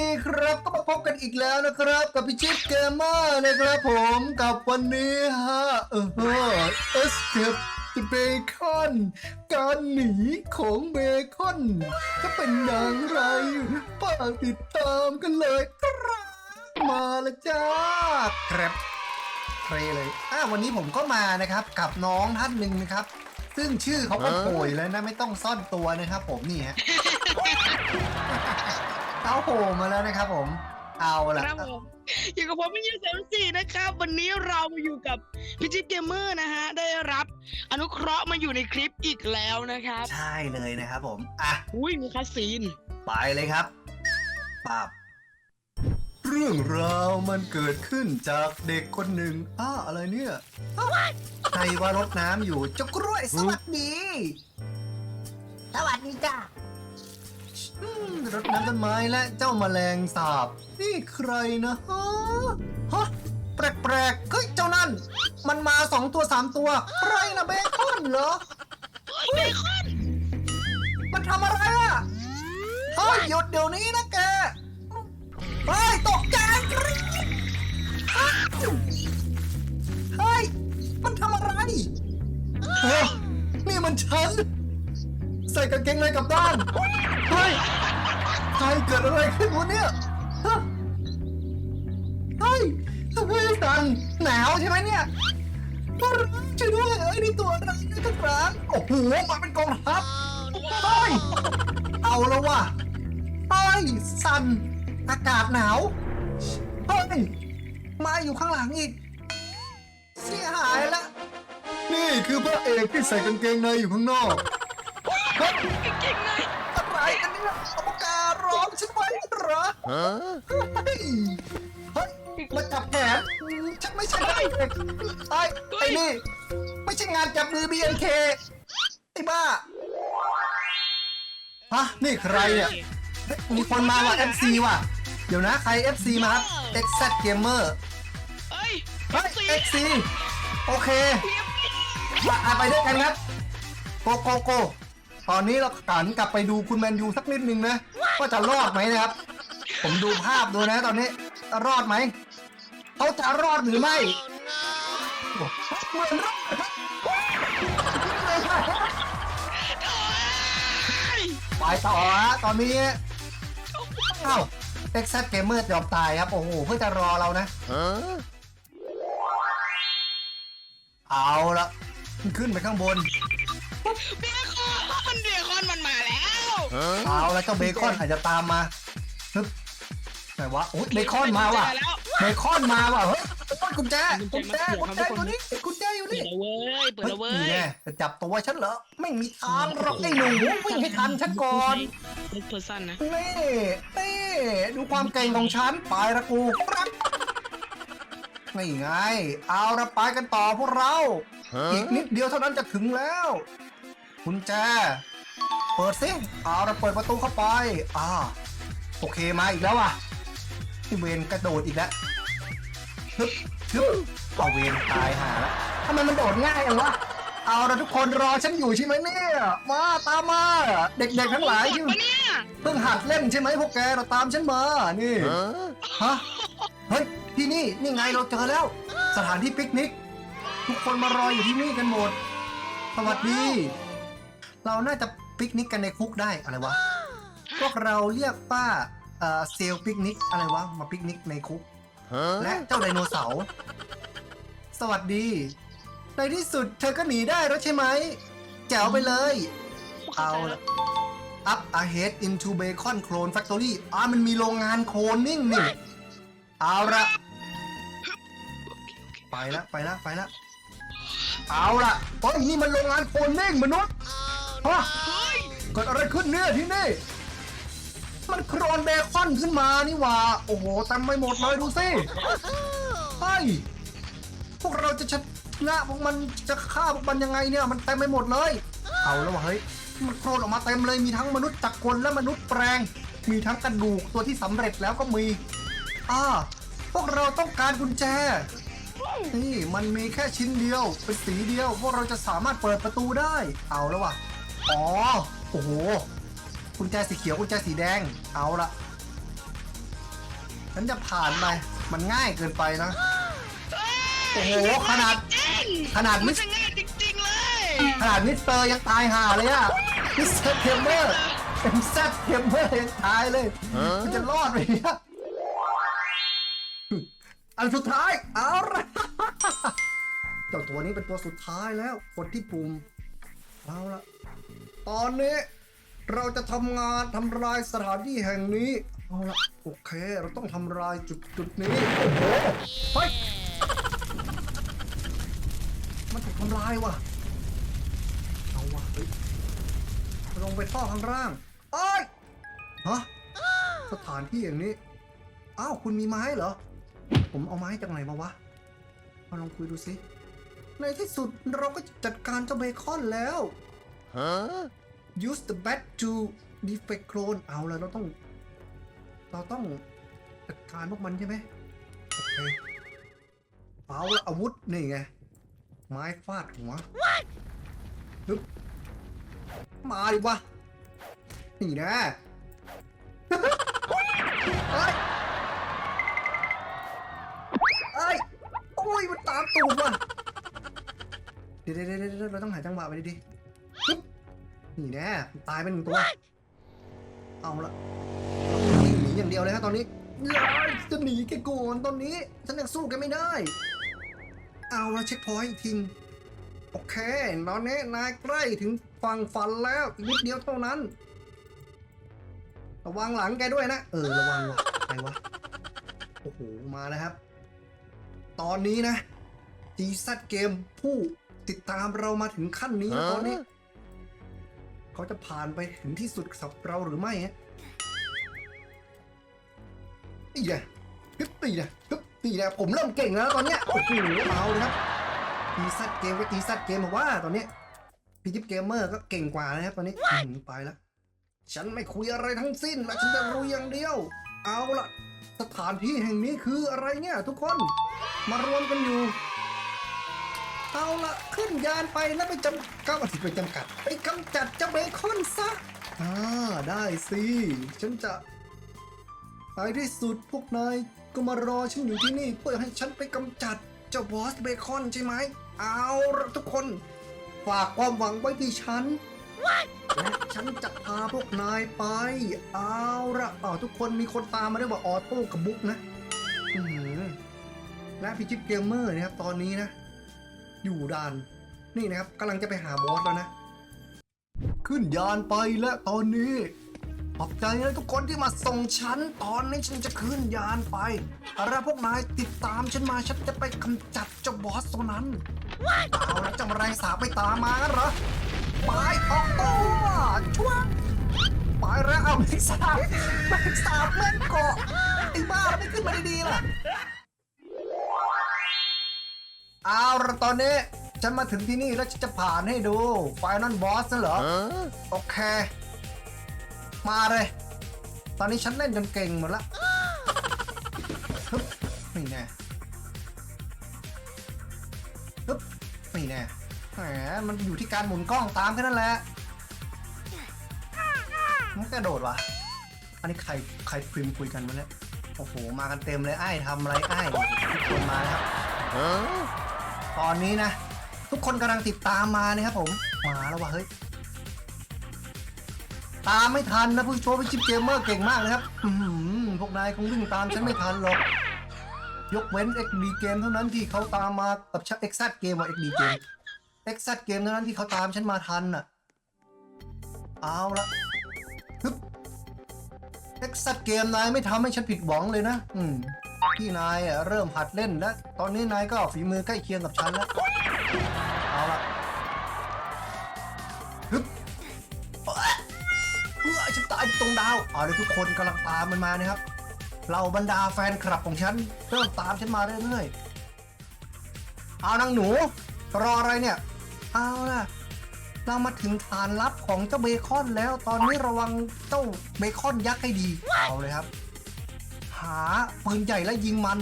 ดีครับก็มาพบกันอีกแล้วนะครับ กับพี่ชิปเกมเมอร์นะครับผมกับวันนี้ฮะเออเอสเคปเบคอนการหนีของเบคอนจะเป็นอย่างไรฝากติดตามกันเลยครับมาแล้วจ้าครับเทรเลยอะวันนี้ผมก็มานะครับ กับน้องท่านหนึ่งนะครับ ซึ่งชื่อเขาก็โผล่อยู่แล้วนะไม่ต้องซ่อนตัวนะครับ ผมนี่ฮะ เขาโผล่มาแล้วนะครับผม เอาละครับผมอยู่กับผมเป็นยูเซมสี่นะครับ วันนี้เรามาอยู่กับพิจิตเกมเมอร์นะฮะ ได้รับอนุเคราะห์มาอยู่ในคลิปอีกแล้วนะครับ ใช่เลยนะครับผม อะ อุ้ยมีคาซีน ไปเลยครับปับเรื่องราวมันเกิดขึ้นจากเด็กคนหนึ่งอ้าอะไรเนี่ยอ้าวใครว่ารดน้ำอยู่เจ้ากล้วยสวัสดี สวัสดีจ้า อืมรดน้ำต้นไม้และเจ้าแมลงสาบ นี่ใครนะฮะฮะแปลกๆเฮ้ยเจ้านั่น มันมาสองตัวสามตัวใครนะเบคอนเหรอเบคอนมันทำอะไรอะเฮ้ยหยุดเดี๋ยวนี้นะแกเฮ้ยตกใจเฮ้ยมันทำอะไรเฮ้ยนี่มันฉัน ส่กางเกงในกลับด้านเฮ้ยใครเกิดอะไรขึ้นวะเนี่ยฮะเฮ้ยเฮ้ยตันหนาวใช่ไหมเนี่ยช่วยด้วยเอ้ยนี่ตัวอะไรนะทุกร้านโอ้โหมาเป็นกองทัพเฮ้ยเอาแล้วว่ะเฮ้ยสันอากาศหนาวเฮ้ยมาอยู่ข้างหลังอีกเสียหายละนี่คือพระเอกที่ใส่กางเกงในอยู่ข้างนอก เฮ้ยเก่งเลยอะไรกันเนี่ยเอาปากการ้องฉันไว้เหรอเฮ้ยเฮ้ยมาจับแขนฉันไม่ใช่พระเอกไอ้ไอ้นี่ไม่ใช่งานจับมือ BNK ไอ้บ้าฮะนี่ใครเนี่ยเฮ้ยมีคนมาว่ะ FC ว่ะ เดี๋ยวนะใคร FC มาครับ XZ Gamer เอ้ยเฮ้ยซี XC โอเคมาอะไปด้วยกันครับโกโกโก ตอนนี้เราขันกลับไปดูคุณแมนยูสักนิดนึงนะว่าจะรอดไหมนะครับ ผมดูภาพดูนะ ตอนนี้รอดไหมเขาจะรอดหรือไม่เหมือนรอดครับไปต่อฮะตอนนี้เอ้า Texas Gamer ยอมตายครับ โอ้โห เพื่อจะรอเรานะเอาละขึ้นไปข้างบนเบค อนเบคอนมันมาแล้วเอาแล้วเจ้าเบคอนอาจจะตามมาฮึบไหนวะโอ้ยเบคอนมาว่ะเจอแล้วเบคอนมาว่ะเฮ้ยโอ้ยกุญแจกุญแจกุญแจอยู่นี่กุญแจอยู่เปิดนี่ แล้วเว้ยเปิดเฮ้ยแล้วเว้นี่ยแน่จะจับตัวฉันเหรอ ไม่มีทางหรอกไอ้หนูวิ่งให้ทันฉันก่อนลูกเพอร์ซันนะนี่นี่ดูความเก่งของฉันไปละกูครับนี่ไง เอาละไปกันต่อพวกเรา อีกนิดเดียวเท่านั้นจะถึงแล้วกุญแจ เปิดสิเอาละเปิดประตูเข้าไป อ่า โอเคมาอีกแล้วอะที่เวนกระโดดอีกแล้วฮึบฮึบเอาเวนตายหาแล้วทำไมมันโดดง่ายอย่างวะ เอาละทุกคนรอฉันอยู่ใช่ไหมเนี่ย มาตามมา เด็กๆทั้งหลายที่ปะเนี่ยเพิ่งหัดเล่นใช่ไหมพวกแกเราตามฉันมา นี่ ฮะ เฮ้ย ที่นี่ นี่ไงเราเจอแล้ว สถานที่ปิกนิก ทุกคนมารออยู่ที่นี่กันหมด สวัสดี เราน่าจะ ปิกนิกกันในคุกได้อะไรวะ พวกเราเรียกป้าเอ่อเซลปิกนิกอะไรวะ มาปิกนิกในคุก และเจ้าไดโนเสาร์ สวัสดี ในที่สุดเธอก็หนีได้แล้วใช่ไหม แจ๋วไปเลย เอาละ up ahead into bacon clone factory อ่ามันมีโรงงานโคลนนิ่งนี่ เอาละไปละไปละไปละเอาละเฮ้ยนี่มันโรงงานโคลนนิ่งมนุษย์ฮะ เกิดอะไรขึ้นเนี่ยที่นี่ มันโครนเบคอนขึ้นมานี่หว่า โอ้โหเต็มไปหมดเลยดูสิเฮ้ยพวกเราจะชนะพวกมันจะฆ่าพวกมันยังไงเนี่ย มันเต็มไปหมดเลย เอาแล้วว่ะเฮ้ยมันโครนออกมาเต็มเลยมีทั้งมนุษย์จักรกลและมนุษย์แปลง มีทั้งกระดูกตัวที่สำเร็จแล้วก็มีอ่าพวกเราต้องการกุญแจนี่มันมีแค่ชิ้นเดียว เป็นสีเดียว พวกเราจะสามารถเปิดประตูได้ เอาแล้วว่ะ อ๋อ โอ้โหกุญแจสีเขียวกุญแจสีแดง เอาละฉันจะผ่านไป มันง่ายเกินไปนะ โอ้โห ขนาดจริงขนาดมัมินส จะง่ายจริงๆเลย ขนาดมิสเตอร์ยังตายห่าเลยอะมิสเตอร์เทมเมอร์เอ็มแซดเทมเมอร์ยังตายเลย มันจะรอดไหมเนี่ยอันสุดท้ายเอาละเจ้าตัวนี้เป็นตัวสุดท้ายแล้วกดที่ปุ่มเอาละ ตอนนี้เราจะทำงานทำลายสถานที่แห่งนี้เอาละโอเคเราต้องทำลายจุดจุดนี้โอ้โหเฮ้ยมันถูกทำลายว่ะเอาว่ะเฮ้ยลงไปท่อข้างล่างเอ้ยฮะสถานที่อย่างนี้อ้าวคุณมีไม้เหรอ ผมเอาไม้จากไหนมาวะมาลองคุยดูสิในที่สุดเราก็จัดการเจ้าเบคอนแล้ว use the bat to defect clone เอาแล้วเราต้อง เราต้องจัดการพวกมันใช่ไหมโอเคเอาละอาวุธ นี่ไง ไม้ฟาดหัวฮึบมาดิวะ นี่นะเอ้ยเอ้ยโอ้ย มันตามตูดว่ะ เดี๋ยวเดี๋ยวเดี๋ยวเดี๋ยวเราต้องหาจังหวะไปดีๆฮึบ นี่แน่มันตายไปหนึ่งตัว เอาละวิ่งหนีอย่างเดียวเลยฮะตอนนี้ยายจะหนีแกโกนตอนนี้ ฉันยังสู้แกไม่ได้ เอาละเช็คพอยต์อีกทีโอเคตอนนี้นายใกล้ถึงฝั่งฝันแล้วอีกนิดเดียวเท่านั้น ระวังหลังแกด้วยนะ เออระวังว่ะไปวะโอ้โหมาแล้วครับ ตอนนี้นะจีซัดเกมผู้ติดตามเรามาถึงขั้นนี้ตอนนี้ เขาจะผ่านไปถึงที่สุดกับเราหรือไม่ฮะนี่ไงฮึบนี่นะฮึบนี่นะผมเริ่มเก่งแล้วตอนเนี้ยโอ้โหเอาเลยครับตีซัดเกมก็ตีซัดเกมมาว่าตอนนี้พี่จิ๊บเกมเมอร์ก็เก่งกว่านะครับตอนนี้ไปแล้วฉันไม่คุยอะไรทั้งสิ้นและฉันจะรู้อย่างเดียว เอาละสถานที่แห่งนี้คืออะไรเนี่ยทุกคนมารวมกันอยู่ เอาละขึ้นยานไปแล้วไปจำก้าวไปจำกัด ไปกำจัดเจ้าเบคอนซะอ่าได้สิ ฉันจะไปที่สุดพวกนายก็มารอฉันอยู่ที่นี่ เพื่อให้ฉันไปกำจัดเจ้าบอสเบคอนใช่ไหม เอาละทุกคน ฝากความหวังไว้ที่ฉันและฉันจะพาพวกนายไป เอาละอ๋อทุกคนมีคนตามมาด้วยว่าออโต้กับบุ๊กนะอือหือและพี่จิ๊บเกมเมอร์นะครับตอนนี้นะ อยู่ด่าน นี่นะครับกำลังจะไปหาบอสแล้วนะ ขึ้นยานไปและตอนนี้ขอบใจนะทุกคนที่มาส่งฉัน ตอนนี้ฉันจะขึ้นยานไปอะไรพวกนายติดตามฉันมาฉันจะไปกำจัดเจ้าบอสตัวนั้น เอาแล้วเจ้าแมลงสาไปตามมาเหรอไปออกตัวช่วงไปแล้วเอาแมลงสาบแมลงสาบแม่งเกาะไอ้บ้าไม่ขึ้นมาดีๆล่ะ เอาละตอนนี้ฉันมาถึงที่นี่แล้วฉันจะผ่านให้ดูไฟนอลบอสนั่นเหรอ โอเค มาเลย ตอนนี้ฉันเล่นจนเก่งหมดละฮึบนี่แน่ฮึบนี่แน่แหมมันอยู่ที่การหมุนกล้องตามแค่นั้นแหละมันกระโดดว่ะอันนี้ใครใครพิมพ์คุยกันมาเนี่ยโอ้โห มากันเต็มเลยไอ้ทำอะไรไอ้ทุกคนมาแล้วครับ ตอนนี้นะ ทุกคนกำลังติดตามมานะครับผมมาแล้วว่ะเฮ้ยตามไม่ทันนะผู้ชมผู้ชิปเกมเมอร์เก่งมากเลยครับพวกนายคงวิ่งตามฉันไม่ทันหรอก ยกเว้น XD เกมเท่านั้นที่เขาตามมากับชัก x เกมว่า XD เกม x เกมเท่านั้นที่เขาตามฉันมาทันน่ะ เอาละฮึบ x เกมนายไม่ทำให้ฉันผิดหวังเลยนะ อืม ที่นายเริ่มหัดเล่นแล้วตอนนี้นายก็ฝีมือใกล้เคียงกับฉันแล้ว เอาละฮึบเอ้ยเพื่อฉันตายตรงดาวเอาเลยทุกคนกำลังตามมันมานะครับเราบรรดาแฟนคลับของฉันเริ่มตามฉันมาเรื่อยๆ เอานางหนู รออะไรเนี่ย เอาล่ะ เรามาถึงฐานลับของเจ้าเบคอนแล้ว ตอนนี้ระวังเจ้าเบคอนยักษ์ให้ดี เอาเลยครับาปืนใหญ่และยิงมัน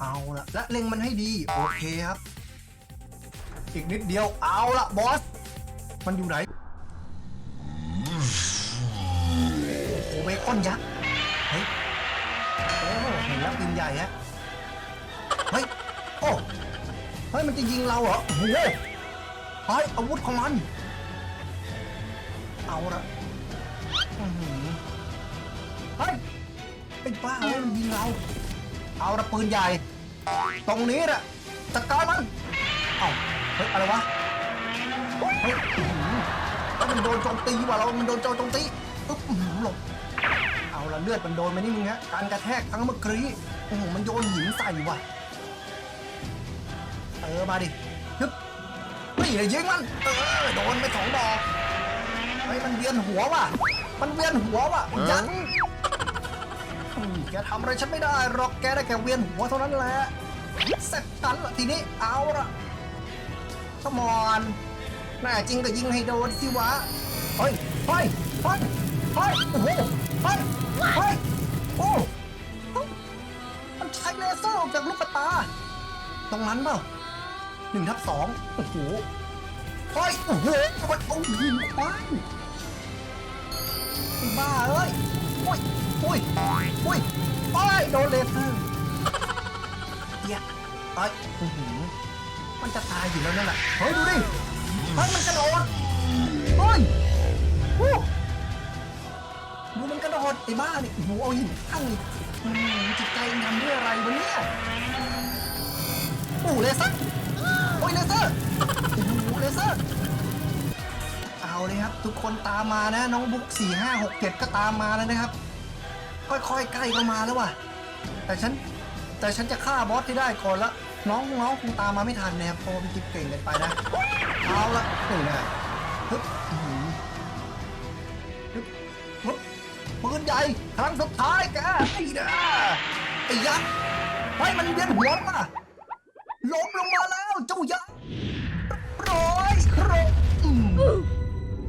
เอาละและเล็งมันให้ดี โอเคครับ อีกนิดเดียวเอาละบอส มันอยู่ไหนโอ้เบคอนยักษ์เฮ้ยโอ้เห็นแล้วปืนใหญ่ฮะเฮ้ยโอ้เฮ้ยมันจะยิงเราเหรอโอ้โหเฮ้ยอาวุธของมัน เอาละ ไอ้บ้าเฮ้ยมันยิงเรา เอาละปืนใหญ่ ตรงนี้แหละจัดการมัน เอ้าเฮ้ยอะไรวะ เฮ้ยอื้อหือแล้วมันโดนโจมตีว่ะเรา มันโดนโจมตีอึ๊บอื้อหือหลบ เอาละเลือดมันโดนมานี่มึงฮะ การกระแทกครั้งเมื่อกี้โอ้โหมันโยนหินใส่ว่ะ เออมาดิฮึบนี่เลยยิงมัน เออโดนไปสองดอก เฮ้ยมันเวียนหัวว่ะ มันเวียนหัวว่ะยัน แกทำอะไรฉันไม่ได้หรอกแกได้แค่เวียนหัวเท่านั้นแหละเสร็จกันละทีนี้เอาละขมอนแน่จริงก็ยิงให้โดนสิวะเฮ้ยเฮ้ยเฮ้ยเฮ้ยโอ้โหเฮ้ยเฮ้ยโอ้มันใช้เลเซอร์ออกจากลูกตา ตรงนั้นเปล่าหนึ่งทับสองโอ้โหเฮ้ยโอ้โหทำไมเอาหินคว้างไอ้บ้าเอ้ยโอ้ย อุ้ยโอ้ยโอ้ยโดนเลเซอร์เหี้ยเอ้ยอื้อหือมันจะตายอยู่แล้วนั่นแหละเฮ้ยดูดิเฮ้ยมันกระโดดเฮ้ยโอ้ดูมันกระโดดไอ้บ้าเนี่โอ้โหเอาหินข้งนี่อืมจิตใจมันทำด้วยอะไรวะเนี่ยโอ้เลเซอร์โอ้ยเลเซอร์โอ้โหเลเซอร์เอาเลยครับ ทุกคนตามมานะ น้องบุ๊กสี่ห้าหกเจ็ดก็ตามมาแล้วนะครับ ค่อยๆใกล้เข้ามาแล้วว่ะ แต่ฉันแต่ฉันจะฆ่าบอสที่ได้ก่อนละน้องน้องคงตามมาไม่ทันนะครับเพราะว่าพี่จิ๊บเก่งเกินไปนะเอาละนี่นะฮึบฮึบฮึบปืนใหญ่ครั้งสุดท้ายแกไอ้นะไอ้ยักษ์เฮ้มันเวียนหัวป่ะล้มลงมาแล้วเจ้ายักษ์ร้อยครบอืม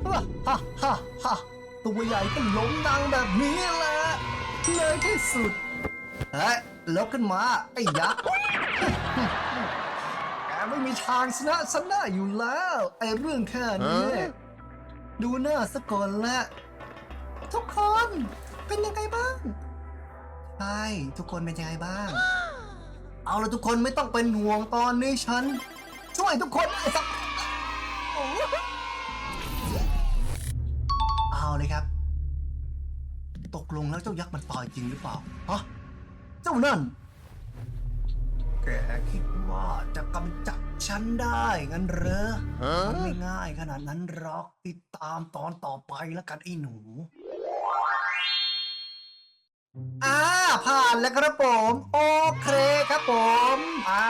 ฮ่าฮ่าฮ่าฮ่าตัวใหญ่ก็ล้มดังแบบนี้แหละ เลยที่สุดเฮ้ยลุกขึ้นมา ไอ้ยักษ์ แกไม่มีทางชนะฉันได้อยู่แล้ว ไอ้เรื่องแค่นี้ ดูหน้าสะก่อนละ ทุกคนเป็นยังไงบ้าง ใช่ ทุกคนเป็นยังไงบ้าง เอาละทุกคนไม่ต้องเป็นห่วงตอนนี้ฉัน ช่วยทุกคนไอ้สักโอ้เอาเลยครับ ตกลงแล้วเจ้ายักษ์มันตายจริงหรือเปล่าฮะเจ้านั่น แกคิดว่าจะกำจัดฉันได้งั้นเหรอมันไม่ง่ายขนาดนั้นหรอกติดตามตอนต่อไปแล้วกันไอ้หนูอ่าผ่านแล้วครับผม โอเคครับผมอ่า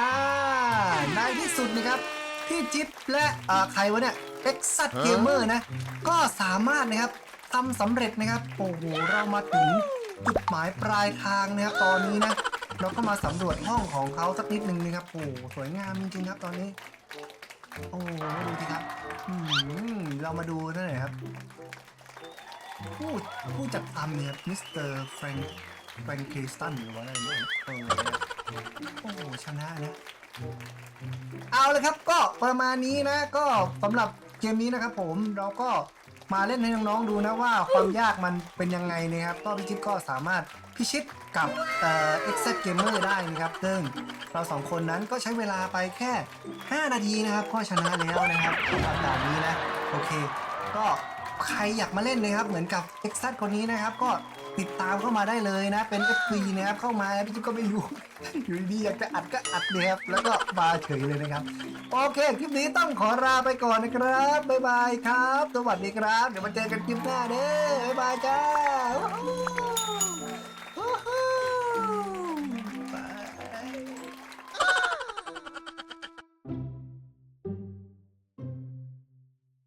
ในที่สุดนะครับพี่จิ๊บและอ่าใครวะเนี่ย e x a t Gamer นะ ก็สามารถนะครับ ทำสำเร็จนะครับ โอ้โห เรามาถึงจุดหมายปลายทางนะครับตอนนี้นะ เราก็มาสำรวจห้องของเขาสักนิดนึงนะครับ โอ้สวยงามจริงๆครับตอนนี้ โอ้โหดูสิครับอืมเรามาดูนั่นหน่อยครับ ผู้ผู้จัดทำเนี่ยมิสเตอร์แฟรงค์แฟรงค์คริสตันหรือว่าอะไรเนี่ยเออโอ้โหชนะนะเอาเลยครับก็ประมาณนี้นะ ก็สำหรับเกมนี้นะครับผมเราก็ มาเล่นให้น้องๆดูนะว่าความยากมันเป็นยังไงนะครับก็พี่จิ๊บก็สามารถพิชิตกับเอ่อ Exact Gamer ได้นะครับ ซึ่งเราสองคนนั้นก็ใช้เวลาไปแค่ 5 นาทีนะครับ ก็ชนะแล้วนะครับสำหรับด่านนี้นะ โอเค ก็ ใครอยากมาเล่นนะครับ เหมือนกับเอ็กซัสคนนี้นะครับ ก็ติดตามเข้ามาได้เลยนะ เป็น FP นะครับ เข้ามาพี่จุ๊บก็ไม่รู้ อยู่ดีๆอยากจะอัดก็อัดนะครับ แล้วก็มาเฉยเลยนะครับ โอเค คลิปนี้ต้องขอลาไปก่อนนะครับ บ๊ายบายครับ สวัสดีครับ เดี๋ยวมาเจอกันคลิปหน้าเด้อบ๊ายบายจ้า